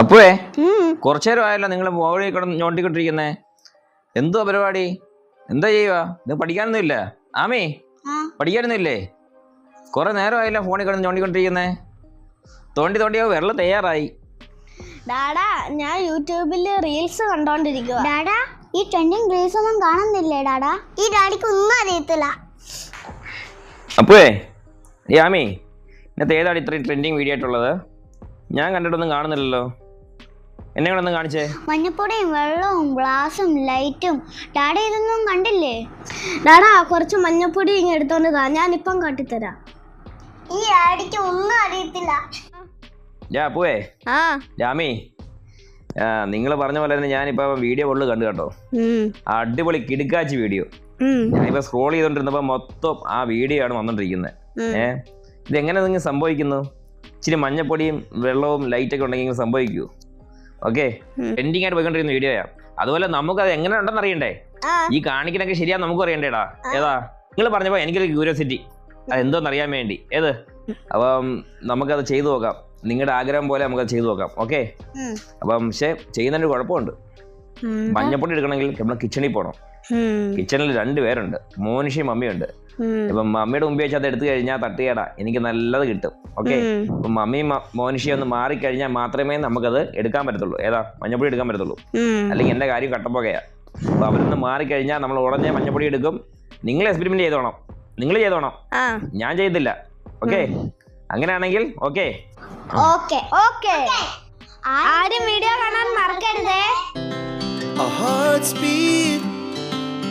അപ്പോഴേ കുറച്ചു നേരം ആയല്ലോ നിങ്ങൾ മോളിൽ കിടന്ന് ഞോണ്ടിക്കൊണ്ടിരിക്കുന്നേ. എന്തോ പരിപാടി? എന്താ ചെയ്യുക ഇത് പഠിക്കാനൊന്നുമില്ല. ആമേ പഠിക്കാനൊന്നുമില്ലേ? കുറെ നേരം ആയല്ലോ ഫോണിൽ കിടന്ന് ഞോണ്ടിക്കൊണ്ടിരിക്കുന്നേ. തോണ്ടി തോണ്ടിയോ വെള്ളം തയ്യാറായി. ഡാഡാ ഞാൻ യൂട്യൂബിൽ റീൽസ് കണ്ടോണ്ടിരിക്കുക ഡാഡാ ഈ ട്രെൻഡിങ് റീൽസ് ഒന്നും കാണുന്നില്ലേ ഡാഡാ? ഈ ഡാഡിക്ക് ഒന്നും അറിയത്തില്ല. അപ്പോഴേ ഈ ആമി ഇന്നത്തെ ഏതാണ് ഇത്രയും ട്രെൻഡിങ് വീഡിയോ ആയിട്ടുള്ളത്? ഞാൻ കണ്ടിട്ടൊന്നും കാണുന്നില്ലല്ലോ. എന്നെ കൂടെ ഒന്ന് കാണിച്ചേ. മഞ്ഞപ്പൊടിയും വെള്ളവും ഗ്ലാസും ലൈറ്റും. ഡാഡ ഇതൊന്നും കണ്ടില്ലേ? ഡാഡാ കുറച്ച് മഞ്ഞപ്പൊടി ഇങ്ങനെ എടുത്തോണ്ട് താ. ഞാനിപ്പം കാട്ടിത്തരാം. ഈ ആടിക്ക് ഒന്നും അറിയത്തില്ല. ഞാൻ അപ്പുവേ ആ. രാമി നിങ്ങൾ പറഞ്ഞ പോലെ തന്നെ ഞാനിപ്പോ വീഡിയോ ഉള്ളു കണ്ടു കേട്ടോ. അടിപൊളി കിടുക്കാച്ചി വീഡിയോ. ഞാനിപ്പോ സ്ക്രോൾ ചെയ്തോണ്ടിരുന്നപ്പോ മൊത്തം ആ വീഡിയോ ആണ് വന്നുകൊണ്ടിരിക്കുന്നത് ഏഹ് ഇതെങ്ങനെ നിങ്ങൾ സംഭവിക്കുന്നു? ഇച്ചിരി മഞ്ഞപ്പൊടിയും വെള്ളവും ലൈറ്റൊക്കെ ഉണ്ടെങ്കിൽ സംഭവിക്കൂ. ഓക്കെ ട്രെൻഡിങ് ആയിട്ട് പോയിക്കൊണ്ടിരുന്ന വീഡിയോയാ അതുപോലെ നമുക്ക് അത് എങ്ങനെ ഉണ്ടെന്ന് അറിയണ്ടേ? ഈ കാണിക്കണൊക്കെ ശരിയാ നമുക്ക് അറിയണ്ടേടാ. ഏതാ? നിങ്ങൾ പറഞ്ഞപ്പോ എനിക്കൊരു ക്യൂരിയോസിറ്റി അത് എന്തോന്ന് അറിയാൻ വേണ്ടി. ഏത്? അപ്പം നമുക്കത് ചെയ്തു നോക്കാം. നിങ്ങളുടെ ആഗ്രഹം പോലെ നമുക്കത് ചെയ്തു നോക്കാം. ഓക്കെ അപ്പം പക്ഷെ ചെയ്യുന്നതിന് കുഴപ്പമുണ്ട്. മഞ്ഞപ്പൊടി എടുക്കണമെങ്കിൽ നമ്മൾ കിച്ചണിൽ പോകണം കിച്ചണിൽ രണ്ടുപേരുണ്ട് മോനിഷയും മമ്മിയുണ്ട്. ഇപ്പൊ മമ്മിയുടെ മുമ്പ് വെച്ച് അത് എടുത്തു കഴിഞ്ഞാൽ തട്ടുകേടാ. എനിക്ക് നല്ലത് കിട്ടും. ഓക്കെ? അപ്പൊ മമ്മിയും മോനിഷി മോനിഷയും ഒന്ന് മാറിക്കഴിഞ്ഞാൽ മാത്രമേ നമുക്കത് എടുക്കാൻ പറ്റത്തുള്ളൂ. ഏതാ? മഞ്ഞപ്പൊടി എടുക്കാൻ പറ്റത്തുള്ളൂ. അല്ലെങ്കിൽ എന്റെ കാര്യം കട്ടപ്പുകയാ. അപ്പൊ അവരൊന്ന് മാറിക്കഴിഞ്ഞാൽ നമ്മൾ ഉടനെ മഞ്ഞപ്പൊടി എടുക്കും. നിങ്ങൾ എക്സ്പെരിമെന്റ് ചെയ്തോണം. നിങ്ങൾ ചെയ്തോണം. ആ. ഞാൻ ചെയ്തില്ല. ഓക്കെ? അങ്ങനെയാണെങ്കിൽ ഓക്കെ? ഓക്കെ. ഓക്കെ. ആരും വീഡിയോ കാണാൻ മറക്കരുത്.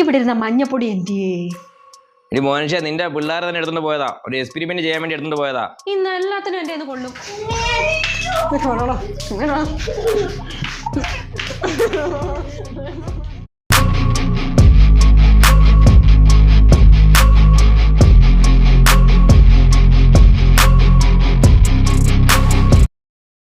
ഇവിടെ ഇരുന്ന മഞ്ഞപ്പൊടി എന്തിയേ? എടി മോനിഷ നിന്റെ പിള്ളേരെ തന്നെ എടുത്തോണ്ട് പോയതാ. ഒരു എക്സ്പെരിമെന്റ് ചെയ്യാൻ വേണ്ടി എടുത്തോണ്ട് പോയതാ. ഇന്ന് എല്ലാത്തിനും എന്റെ കൊള്ളും.